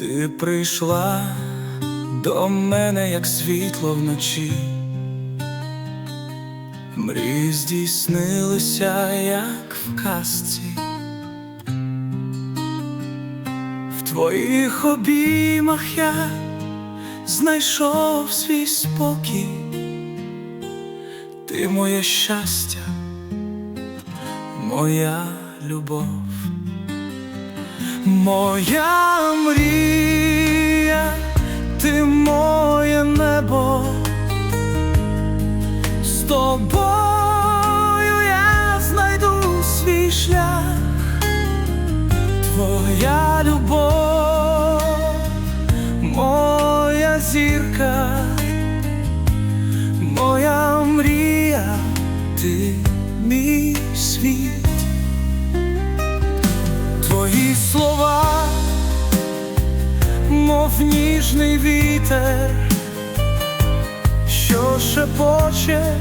Ти прийшла до мене, як світло вночі. Мрії здійснилися, як в казці. В твоїх обіймах я знайшов свій спокій, ти моє щастя, моя любов. Моя мрія, ти моє небо, з тобою я знайду свій шлях, твоя любов, ніжний вітер, що шепоче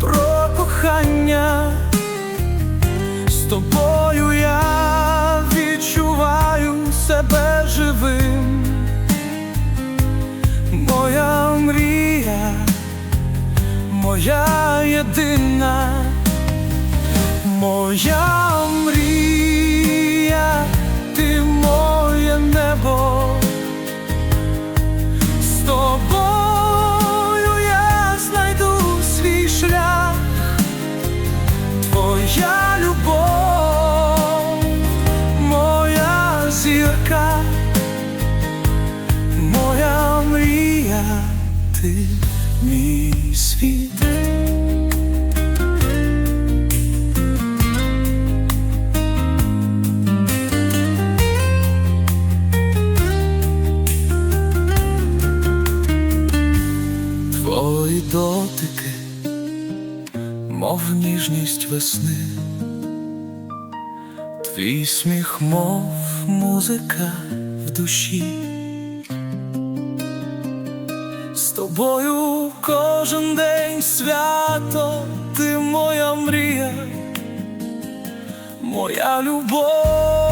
про кохання, з тобою я відчуваю себе живим, моя мрія, моя єдина. Моя твоя любов, моя зірка, моя мрія, ти мій світ. Твої дотики, мов ніжність весни, твій сміх, мов музика в душі. З тобою кожен день свято, ти моя мрія, моя любов.